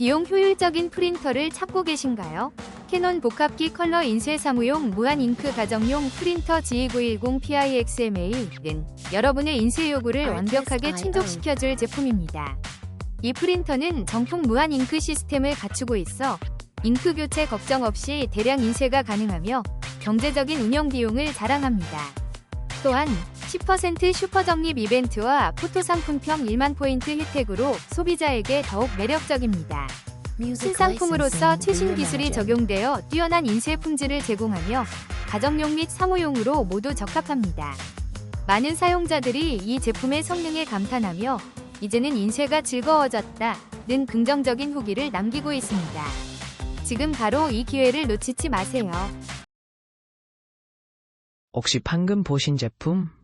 비용 효율적인 프린터를 찾고 계신가요? 캐논 복합기 컬러 인쇄 사무용 무한 잉크 가정용 프린터 G910PIXMA는 여러분의 인쇄 요구를 완벽하게 충족시켜줄 제품입니다. 이 프린터는 정품 무한 잉크 시스템을 갖추고 있어 잉크 교체 걱정 없이 대량 인쇄가 가능하며 경제적인 운영 비용을 자랑합니다. 또한 10% 슈퍼 적립 이벤트와 포토 상품평 1만 포인트 혜택으로 소비자에게 더욱 매력적입니다. 신상품으로서 최신 기술이 적용되어 뛰어난 인쇄 품질을 제공하며 가정용 및 사무용으로 모두 적합합니다. 많은 사용자들이 이 제품의 성능에 감탄하며 이제는 인쇄가 즐거워졌다 는 긍정적인 후기를 남기고 있습니다. 지금 바로 이 기회를 놓치지 마세요. 혹시 방금 보신 제품